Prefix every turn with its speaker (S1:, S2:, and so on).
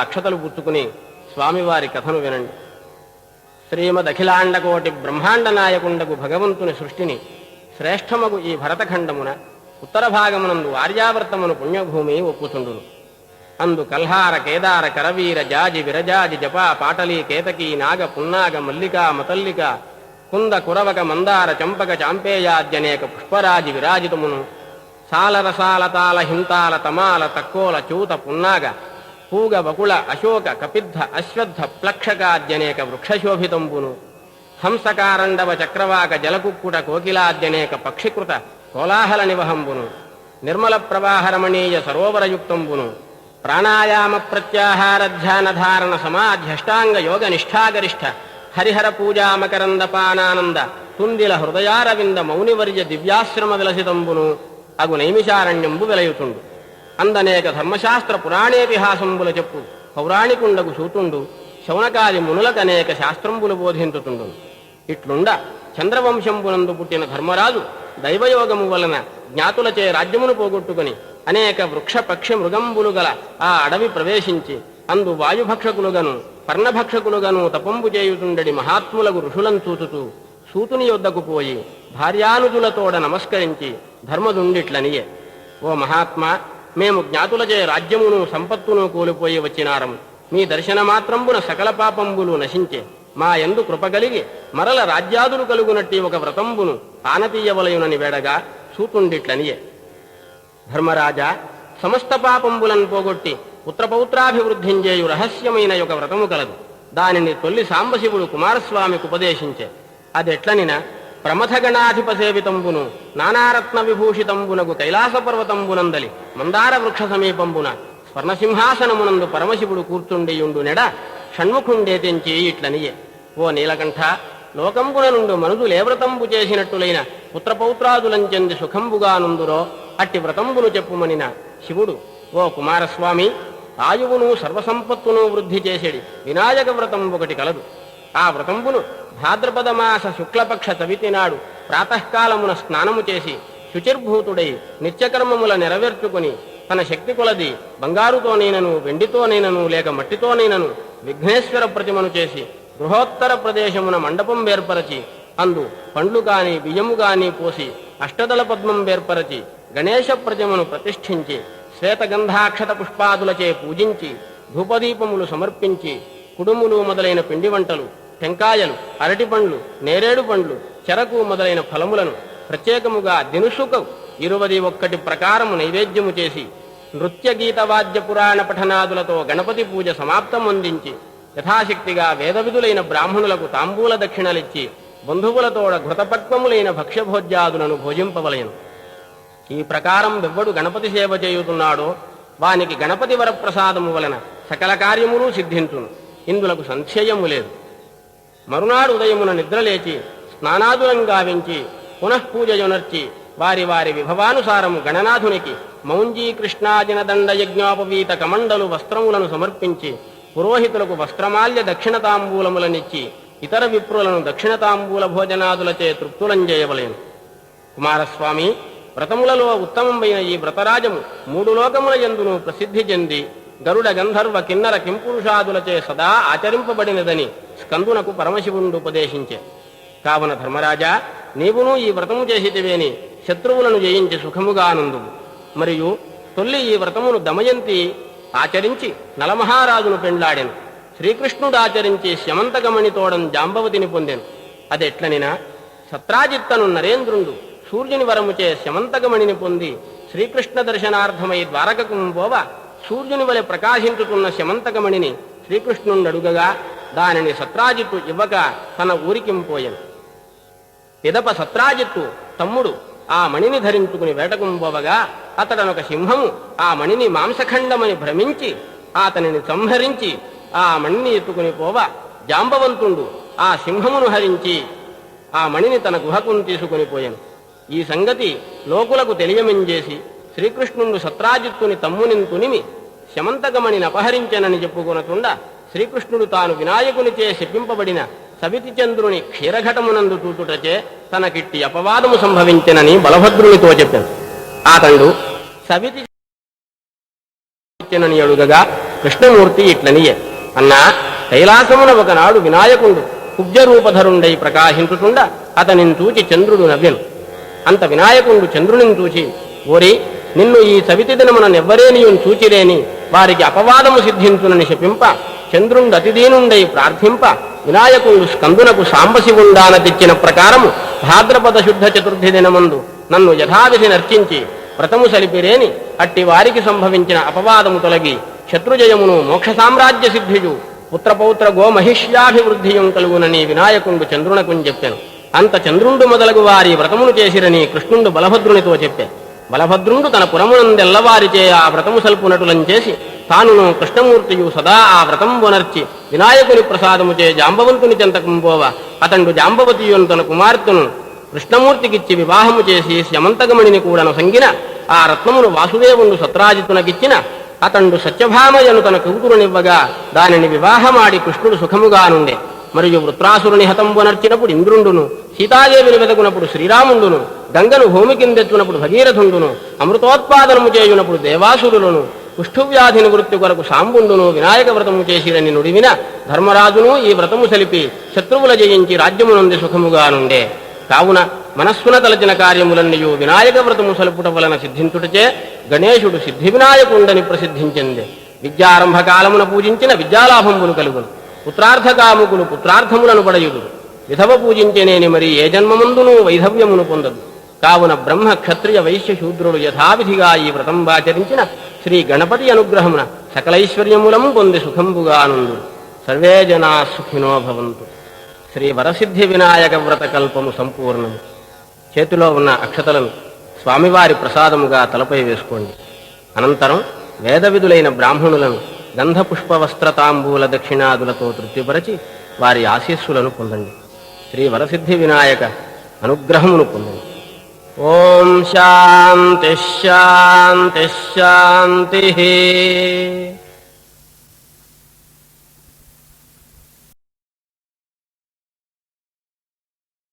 S1: అక్షతలు పుచ్చుకుని స్వామివారి కథను వినండి. శ్రీమద్ అఖిలాండకోటి బ్రహ్మాండ నాయకుండకు భగవంతుని సృష్టిని శ్రేష్టమగు ఈ భరతఖండమున ఉత్తర భాగమునందు ఆర్యావర్తమును పుణ్యభూమి ఒప్పుచుండును. అందు కల్హార కేదార కరవీర జాజి విరజాజి జపా పాటలీ కేతకీ నాగ పున్నాగ మల్లిక మతల్లిక కుంద కురవక మందార చంపక చాంపేయాద్యనేక పుష్పరాజి విరాజితమును. సాలరసాల తాల హింతాల తమాల తక్కోల చూత పున్నాగ పూగ బకుళ అశోక కపిద్ధ అశ్వద్ధ ప్లక్షకాద్యనేక వృక్షశోభితంబును హంసకారండవ చక్రవాక జలకుక్కుట కోకిలాద్యనేక పక్షికృత కోలాహల నివహంబును నిర్మల ప్రవాహరమణీయ సరోవరయుక్తంబును ప్రాణాయామ ప్రత్యాహార ధ్యాన ధారణ సమాధ్యష్టాంగ యోగ నిష్ఠాగరిష్ట హరిహర పూజామకరంద పానానంద తుందిల హృదయారవింద మౌనివర్య దివ్యాశ్రమ విలసితంబును అగు నైమిషారణ్యంబు వెలయుతుండు. అందనేక ధర్మశాస్త్ర పురాణేతిహాసంబుల చెప్పు. పౌరాణికుండకు సూతుండు శౌనకాది మునులకనేక శాస్త్రంబులు బోధించుతుండు. ఇట్లుండ చంద్రవంశంబునందు పుట్టిన ధర్మరాజు దైవయోగము వలన జ్ఞాతులచే రాజ్యమును పోగొట్టుకుని అనేక వృక్ష పక్షి మృగంబులు గల ఆ అడవి ప్రవేశించి అందు వాయుభక్షకులుగను పర్ణభక్షకులుగను తపంపు చేయుతుండడి మహాత్ములకు ఋషులను చూచుతూ సూతుని యొద్దకు పోయి భార్యానుజులతోడ నమస్కరించి ధర్మదుండిట్లనియే. ఓ మహాత్మా మేము జ్ఞాతులచే రాజ్యమును సంపత్తును కోల్పోయి వచ్చినారము. మీ దర్శన మాత్రంబున సకల పాపంబులు నశించే. మా ఎందు కృపగలిగి మరల రాజ్యాదులు కలుగునట్టి ఒక వ్రతంబును ఆనతీయవలయునని వేడగా సూతుండిట్లనియే. ధర్మరాజా సమస్త పాపంబులను పోగొట్టి పుత్రపౌత్రాభివృద్ధించేయు రహస్యమైన ఒక వ్రతము కలదు. దానిని తొల్లి సాంబశివుడు కుమారస్వామికి ఉపదేశించే. అదెట్లనిన ప్రమథగణాధిప సేవితంబును నానారత్న విభూషితంబునకు కైలాస పర్వతంబునందలి మందార వృక్ష సమీపంబున స్వర్ణసింహాసనమునందు పరమశివుడు కూర్చుండియుండు నెడ షణ్ముఖుండే తెంచి ఇట్లనియే. ఓ నీలకంఠ లోకంబున నుండు మనుజులు లేవ్రతంబు చేసినట్టులైన పుత్రపౌత్రాదులంచెంది సుఖంబుగానుందురో అట్టి వ్రతంబును చెప్పుమనిన శివుడు. ఓ కుమారస్వామి ఆయువును సర్వసంపత్తును వృద్ధి చేసేడి వినాయక వ్రతం ఒకటి కలదు. ఆ వ్రతంబును భాద్రపద మాస శుక్లపక్ష చవితి నాడు ప్రాతకాలమున స్నానము చేసి శుచిర్భూతుడై నిత్యకర్మముల నెరవేర్చుకుని తన శక్తి కొలది బంగారుతోనైనను వెండితోనైనను లేక మట్టితోనైనను విఘ్నేశ్వర ప్రతిమను చేసి గృహోత్తర ప్రదేశమున మండపం ఏర్పరచి అందు పండ్లు కాని బియ్యము గాని పోసి అష్టదళ పద్మం ఏర్పరచి గణేశ ప్రతిమను ప్రతిష్ఠించి శ్వేతగంధాక్షత పుష్పాదులచే పూజించి ధూపదీపములు సమర్పించి కుడుములు మొదలైన పిండి వంటలు టెంకాయలు అరటి పండ్లు నేరేడు పండ్లు చెరకు మొదలైన ఫలములను ప్రత్యేకముగా దినుసుకు ఇరువది ఒక్కటి ప్రకారము నైవేద్యము చేసి నృత్య గీత వాద్య పురాణ పఠనాదులతో గణపతి పూజ సమాప్తం అందించి యథాశక్తిగా వేదవిధులైన బ్రాహ్మణులకు తాంబూల దక్షిణలిచ్చి బంధువులతోడ ఘృతపక్వములైన భక్ష్యభోజ్యాదులను భోజింపవలయను ఈ ప్రకారం వెవ్వడు గణపతి సేవ చేయుతున్నాడో వానికి గణపతి వరప్రసాదము వలన సకల కార్యములు సిద్ధించును. ఇందులకు సంశయము లేదు. మరునాడు ఉదయమున నిద్రలేచి స్నానాదులను గావించి పునఃపూజయునర్చి వారి వారి విభవానుసారము గణనాథునికి మౌంజీ కృష్ణాదిన దండ యజ్ఞోపవీత కమండలు వస్త్రములను సమర్పించి పురోహితులకు వస్త్రమాల్య దక్షిణతాంబూలములనిచ్చి ఇతర విప్రులను దక్షిణతాంబూల భోజనాదులచే తృప్తులం చేయవలేను. కుమారస్వామి వ్రతములలో ఉత్తమమైన ఈ వ్రతరాజము మూడు లోకముల ఎందును ప్రసిద్ధి చెంది గరుడ గంధర్వ కిన్నర కింపురుషాదులచే సదా ఆచరింపబడినదని స్కందునకు పరమశివుడు ఉపదేశించే. కావున ధర్మరాజా నీవును ఈ వ్రతము చేసితివేని శత్రువులను జయించి సుఖముగా ఆనందువు మరియు తొల్లి ఈ వ్రతమును దమయంతి ఆచరించి నలమహారాజును పెండ్లాడెను. శ్రీకృష్ణుడు ఆచరించి శమంతగమణితోడం జాంబవతిని పొందెను. అదెట్లనినా? సత్రాజిత్తను నరేంద్రుండు సూర్యుని వరముచే శమంతగమణిని పొంది శ్రీకృష్ణ దర్శనార్థమై ద్వారకకు పోవ? సూర్యుని వలె ప్రకాశించుతున్న శమంతకమణిని శ్రీకృష్ణుణ్ణి అడుగగా దానిని సత్రాజిత్తు ఇవ్వక తన ఊరికింపోయాను పిదప సత్రాజిత్తు తమ్ముడు ఆ మణిని ధరించుకుని వేటకుంపోవగా అతడనొక సింహము ఆ మణిని మాంసఖండమని భ్రమించి అతనిని సంహరించి ఆ మణిని ఎత్తుకుని పోవ. జాంబవంతుడు ఆ సింహమును హరించి ఆ మణిని తన గుహకును తీసుకుని పోయాను. ఈ సంగతి లోకులకు తెలియమింజేసి శ్రీకృష్ణుడు సత్రాజిత్తుని తమ్ముని తునిమి శమంతకమణిని అపహరించెనని చెప్పుకొనకుండా శ్రీకృష్ణుడు తాను వినాయకునిచే శపింపబడిన సవితి చంద్రుని క్షీరఘటమునందు చూచుటచే తనకిట్టి అపవాదము సంభవించెనని బలభద్రునితో చెప్పాను అతడు సవితి ఇచ్చెనని అడుగగా కృష్ణమూర్తి ఇట్లనియే అన్నా కైలాసమున ఒకనాడు వినాయకుడు కుబ్జరూపధరుండై ప్రకాశించుతుండ అతనిని చూచి చంద్రుడు నవ్వెను. అంత వినాయకుడు చంద్రునిని చూచి ఓరి నిన్ను ఈ సవితి దినమున నెవ్వరేనియున్ చూచిరేని. వారికి అపవాదము సిద్ధించునని శపింప. చంద్రుండు అతిదీనుండై ప్రార్థింప. వినాయకుడు స్కందునకు సాంబశివుండాన తెచ్చిన ప్రకారము భాద్రపద శుద్ధ చతుర్థి దినమందు నన్ను యథావిధి నర్చించి వ్రతము సలిపిరేని. అట్టి వారికి సంభవించిన అపవాదము తొలగి శత్రుజయమును మోక్ష సామ్రాజ్య సిద్ధియు పుత్రపౌత్ర గోమహిష్యాభివృద్ధియం కలుగునని వినాయకుండు చంద్రునకుని చెప్పాను అంత చంద్రుండు మొదలగు వారి వ్రతమును చేసిరని కృష్ణుండు బలభద్రునితో చెప్పాను బలభద్రుండు తన పురమునందెల్లవారిచే ఆ వ్రతము సల్పునటులం చేసి తానును కృష్ణమూర్తియు సదా ఆ వ్రతం వనర్చి వినాయకుని ప్రసాదముచే జాంబవంతుని చెంతకుంపోవ అతండు జాంబవతియును తన కుమార్తెను కృష్ణమూర్తికిచ్చి వివాహము చేసి శమంతగమణిని కూడాను సంగిన ఆ రత్నమును వాసుదేవుడు సత్రాజితునకిచ్చిన. అతండు సత్యభామయను తన కూతురునివ్వగా దానిని వివాహమాడి కృష్ణుడు సుఖముగా నుండే మరియు వృత్రాసురుని హతంబునర్చినప్పుడు ఇంద్రుండును. సీతాదేవిని వెదకునప్పుడు శ్రీరాముండును గంగను భూమి కిందెత్తునప్పుడు భగీరథుండును అమృతోత్పాదనము చేయునప్పుడు దేవాసురులను కుష్ఠువ్యాధి నివృత్తి కొరకు సాంబుండును వినాయక వ్రతము చేసిరని నుడివిన ధర్మరాజును ఈ వ్రతము సలిపి శత్రువుల జయించి రాజ్యమునంది సుఖముగా నుండే. కావున మనస్సున తలచిన కార్యములన్నయు వినాయక వ్రతము సలుపుట వలన సిద్ధించుటచే గణేశుడు సిద్ధి వినాయకుండని ప్రసిద్ధించింది. విద్యారంభ కాలమున పూజించిన విద్యాలాభంబును కలుగును. పుత్రార్థకాముకులు పుత్రార్థములను పడయుడు విధవ పూజించనేని మరి ఏ జన్మమందును వైధవ్యమును పొందదు. కావున బ్రహ్మ క్షత్రియ వైశ్య శూద్రుడు యథావిధిగా ఈ వ్రతం ఆచరించిన శ్రీ గణపతి అనుగ్రహమున సకలైశ్వర్యములం పొంది సుఖంబుగానుందు సర్వే జనా సుఖినో భవంతు. శ్రీ వరసిద్ధి వినాయక వ్రత కల్పము సంపూర్ణము చేతిలో ఉన్న అక్షతలను స్వామివారి ప్రసాదముగా తలపై వేసుకోండి. అనంతరం వేదవిధులైన బ్రాహ్మణులను గంధపుష్ప వస్త్రతాంబూల దక్షిణాదులతో తృప్తిపరచి వారి ఆశీస్సులను పొందండి. శ్రీ వరసిద్ధి వినాయక అనుగ్రహమును పొందండి ఓం శాంతి శాంతి శాంతి.